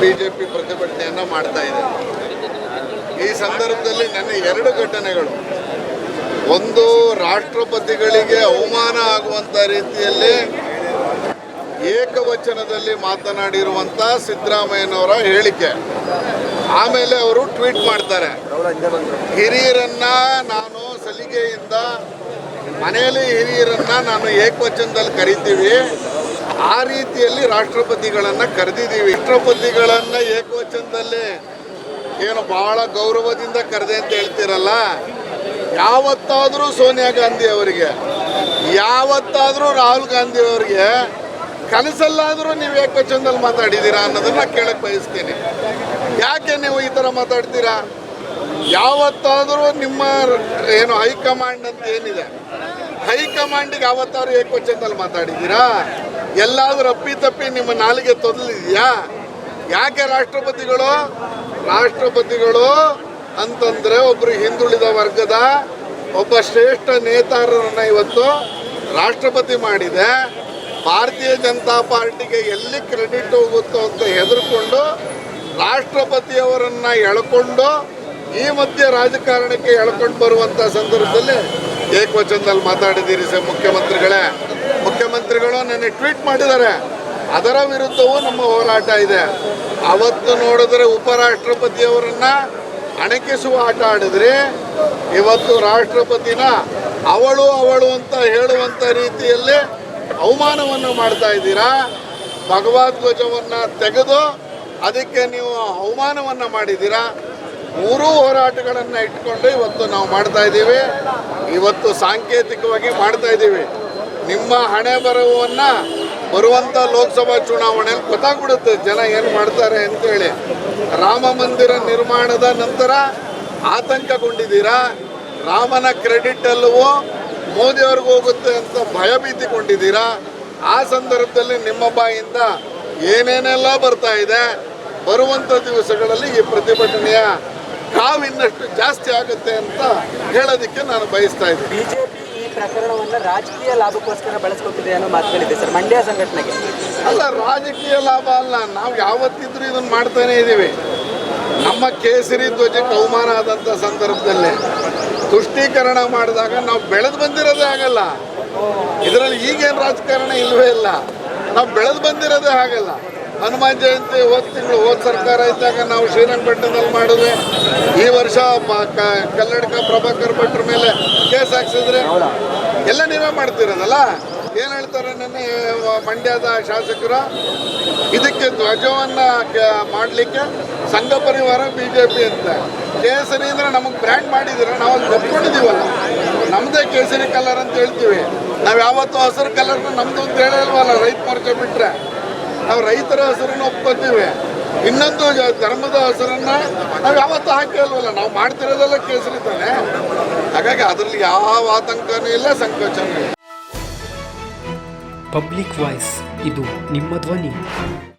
BJP ಪ್ರತಿಭಟನೆಯನ್ನು ಮಾಡ್ತಾ ಇದೆ. ಈ ಸಂದರ್ಭದಲ್ಲಿ ನನ್ನ ಎರಡು ಘಟನೆಗಳು. ಒಂದು ರಾಷ್ಟ್ರಪತಿಗಳಿಗೆ ಅವಮಾನ ಆಗುವಂಥ ರೀತಿಯಲ್ಲಿ ಏಕವಚನದಲ್ಲಿ ಮಾತನಾಡಿರುವಂಥ ಸಿದ್ದರಾಮಯ್ಯನವರ ಹೇಳಿಕೆ. ಆಮೇಲೆ ಅವರು ಟ್ವೀಟ್ ಮಾಡ್ತಾರೆ. ಹಿರಿಯರನ್ನ ನಾನು ಸಲಿಗೆಯಿಂದ ಮನೆಯಲ್ಲಿ ಹಿರಿಯರನ್ನ ನಾನು ಏಕವಚನದಲ್ಲಿ ಕರಿತೀವಿ. ಆ ರೀತಿಯಲ್ಲಿ ರಾಷ್ಟ್ರಪತಿಗಳನ್ನ ಕರೆದಿದ್ದೀವಿ. ರಾಷ್ಟ್ರಪತಿಗಳನ್ನ ಏಕವಚನದಲ್ಲಿ ಏನು ಬಹಳ ಗೌರವದಿಂದ ಕರೆದೆ ಅಂತ ಹೇಳ್ತಿರಲ್ಲ? ಯಾವತ್ತಾದರೂ ಸೋನಿಯಾ ಗಾಂಧಿ ಅವರಿಗೆ, ಯಾವತ್ತಾದರೂ ರಾಹುಲ್ ಗಾಂಧಿ ಅವರಿಗೆ ಕನಸಲ್ಲಾದರೂ ನೀವು ಏಕವಚನದಲ್ಲಿ ಮಾತಾಡಿದ್ದೀರಾ ಅನ್ನೋದನ್ನ ಕೇಳಕ್ ಬಯಸ್ತೀನಿ. ಯಾಕೆ ನೀವು ಈ ಥರ ಮಾತಾಡ್ತೀರಾ? ಯಾವತ್ತಾದರೂ ನಿಮ್ಮ ಏನು ಹೈಕಮಾಂಡ್ ಅಂತ ಏನಿದೆ? ಹೈಕಮಾಂಡಿಗೆ ಯಾವತ್ತಾದ್ರೂ ಏಕವಚನದಲ್ಲಿ ಮಾತಾಡಿದ್ದೀರಾ? ಎಲ್ಲಾದ್ರೂ ಅಪ್ಪಿ ತಪ್ಪಿ ನಿಮ್ಮ ನಾಲಿಗೆ ತೊದಲಿದೆಯಾ? ಯಾಕೆ ರಾಷ್ಟ್ರಪತಿಗಳು? ರಾಷ್ಟ್ರಪತಿಗಳು ಅಂತಂದ್ರೆ ಒಬ್ರು ಹಿಂದುಳಿದ ವರ್ಗದ ಒಬ್ಬ ಶ್ರೇಷ್ಠ ನೇತಾರರನ್ನ ಇವತ್ತು ರಾಷ್ಟ್ರಪತಿ ಮಾಡಿದೆ. ಭಾರತೀಯ ಜನತಾ ಪಾರ್ಟಿಗೆ ಎಲ್ಲಿ ಕ್ರೆಡಿಟ್ ಹೋಗುತ್ತೋ ಅಂತ ಹೆದರ್ಕೊಂಡು ರಾಷ್ಟ್ರಪತಿಯವರನ್ನ ಎಳ್ಕೊಂಡು ಈ ಮಧ್ಯೆ ರಾಜಕಾರಣಕ್ಕೆ ಎಳ್ಕೊಂಡು ಬರುವಂತ ಸಂದರ್ಭದಲ್ಲಿ ಏಕವಚನದಲ್ಲಿ ಮಾತಾಡಿದ್ದೀರಿ ಸರ್ ಮುಖ್ಯಮಂತ್ರಿಗಳೇ. ಮುಖ್ಯಮಂತ್ರಿಗಳು ನಿನ್ನೆ ಟ್ವೀಟ್ ಮಾಡಿದ್ದಾರೆ. ಅದರ ವಿರುದ್ಧವೂ ನಮ್ಮ ಹೋರಾಟ ಇದೆ. ಅವತ್ತು ನೋಡಿದ್ರೆ ಉಪರಾಷ್ಟ್ರಪತಿಯವರನ್ನ ಅಣಕಿಸುವ ಆಟ ಆಡಿದ್ರಿ. ಇವತ್ತು ರಾಷ್ಟ್ರಪತಿನ ಅವಳು ಅವಳು ಅಂತ ಹೇಳುವಂತ ರೀತಿಯಲ್ಲಿ ಅವಮಾನವನ್ನು ಮಾಡ್ತಾ ಇದ್ದೀರಾ? ಭಗವದ್ವಜವನ್ನು ತೆಗೆದು ಅದಕ್ಕೆ ನೀವು ಅವಮಾನವನ್ನ ಮಾಡಿದ್ದೀರಾ? ಮೂರೂ ಹೋರಾಟಗಳನ್ನು ಇಟ್ಕೊಂಡು ಇವತ್ತು ನಾವು ಮಾಡ್ತಾ ಇದ್ದೀವಿ. ಇವತ್ತು ಸಾಂಕೇತಿಕವಾಗಿ ಮಾಡ್ತಾ ಇದ್ದೀವಿ. ನಿಮ್ಮ ಹಣೆ ಬರವನ್ನ ಬರುವಂತ ಲೋಕಸಭಾ ಚುನಾವಣೆಯಲ್ಲಿ ಗೊತ್ತಾಗ್ಬಿಡುತ್ತೆ. ಜನ ಏನು ಮಾಡ್ತಾರೆ ಅಂತೇಳಿ. ರಾಮ ಮಂದಿರ ನಿರ್ಮಾಣದ ನಂತರ ಆತಂಕಗೊಂಡಿದ್ದೀರಾ? ರಾಮನ ಕ್ರೆಡಿಟ್ ಎಲ್ಲವೂ ಮೋದಿಯವ್ರಿಗೆ ಹೋಗುತ್ತೆ ಅಂತ ಭಯಭೀತಿಗೊಂಡಿದ್ದೀರಾ ಆ ಸಂದರ್ಭದಲ್ಲಿ ನಿಮ್ಮ ಬಾಯಿಂದ ಏನೇನೆಲ್ಲ ಬರ್ತಾ ಇದೆ? ಬರುವಂಥ ದಿವಸಗಳಲ್ಲಿ ಈ ಪ್ರತಿಭಟನೆಯ ಕಾವು ಇನ್ನಷ್ಟು ಜಾಸ್ತಿ ಆಗುತ್ತೆ ಅಂತ ಹೇಳೋದಕ್ಕೆ ನಾನು ಬಯಸ್ತಾ ಇದ್ದೀನಿ. ಪ್ರಕರಣವನ್ನ ರಾಜಕೀಯ ಲಾಭಕ್ಕೋಸ್ಕರ ಬಳಸ್ಕೊತಿದೆ ಅನ್ನೋ ಮಾತುಗಳಿದೆ ಸರ್, ಮಂಡ್ಯ ಸಂಘಟನೆಗೆ. ಅಲ್ಲ, ರಾಜಕೀಯ ಲಾಭ ಅಲ್ಲ. ನಾವು ಯಾವತ್ತಿದ್ರೂ ಇದನ್ನು ಮಾಡ್ತಾನೆ ಇದ್ದೀವಿ. ನಮ್ಮ ಕೇಸರಿ ಧ್ವಜಕ್ಕೆ ಅವಮಾನ ಆದಂಥ ಸಂದರ್ಭದಲ್ಲಿ ತುಷ್ಟೀಕರಣ ಮಾಡಿದಾಗ ನಾವು ಬೆಳೆದು ಬಂದಿರೋದೇ ಆಗಲ್ಲ. ಇದರಲ್ಲಿ ಈಗೇನು ರಾಜಕಾರಣ ಇಲ್ಲವೇ ಇಲ್ಲ. ನಾವು ಬೆಳೆದು ಬಂದಿರೋದೇ ಆಗಲ್ಲ. ಹನುಮಾನ್ ಜಯಂತಿ ಹೋದ ತಿಂಗಳು ಹೋದ ಸರ್ಕಾರ ಇದ್ದಾಗ ನಾವು ಶ್ರೀರಂಗಪಟ್ಟಣದಲ್ಲಿ ಮಾಡಿದ್ವಿ. ಈ ವರ್ಷ ಕಲ್ಲಡ್ಕ ಪ್ರಭಾಕರ್ ಭಟ್ರ ಮೇಲೆ ಕೇಸ್ ಹಾಕ್ಸಿದ್ರೆ ಎಲ್ಲ ನೀವೇ ಮಾಡ್ತಿರೋದಲ್ಲ? ಏನು ಹೇಳ್ತಾರೆ ನನ್ನ ಮಂಡ್ಯದ ಶಾಸಕರು? ಇದಕ್ಕೆ ಧ್ವಜವನ್ನ ಮಾಡ್ಲಿಕ್ಕೆ ಸಂಘ ಪರಿವಾರ ಬಿಜೆಪಿ ಅಂತ. ಕೇಸರಿ ಅಂದ್ರೆ ನಮಗೆ ಬ್ರ್ಯಾಂಡ್ ಮಾಡಿದ್ರೆ ನಾವು ಅಲ್ಲಿ ಒಪ್ಕೊಂಡಿದೀವಲ್ಲ ನಮ್ಮದೇ ಕೇಸರಿ ಕಲರ್ ಅಂತ ಹೇಳ್ತೀವಿ. ನಾವು ಯಾವತ್ತೂ ಹಸಿರು ಕಲರ್ ನಮ್ದು ಅಂತ ಹೇಳಲ್ವಲ್ಲ ರೈತ ಮೋರ್ಚಾ ಬಿಟ್ರೆ. ನಾವು ರೈತರ ಹೆಸರನ್ನು ಒಪ್ಕೋತೀವಿ. ಇನ್ನೊಂದು ಧರ್ಮದ ಹೆಸರನ್ನ ನಾವು ಯಾವತ್ತು ಹಾಕಿ ಅಲ್ವಲ್ಲ ನಾವು ಮಾಡ್ತಿರೋದೆಲ್ಲ ಕೇಸರಿ ತಾನೆ ಹಾಗಾಗಿ ಅದರಲ್ಲಿ ಯಾವ ಆತಂಕನೂ ಇಲ್ಲ, ಸಂಕೋಚನೂ ಇಲ್ಲ. ಪಬ್ಲಿಕ್ ವಾಯ್ಸ್ ಇದು ನಿಮ್ಮ ಧ್ವನಿ.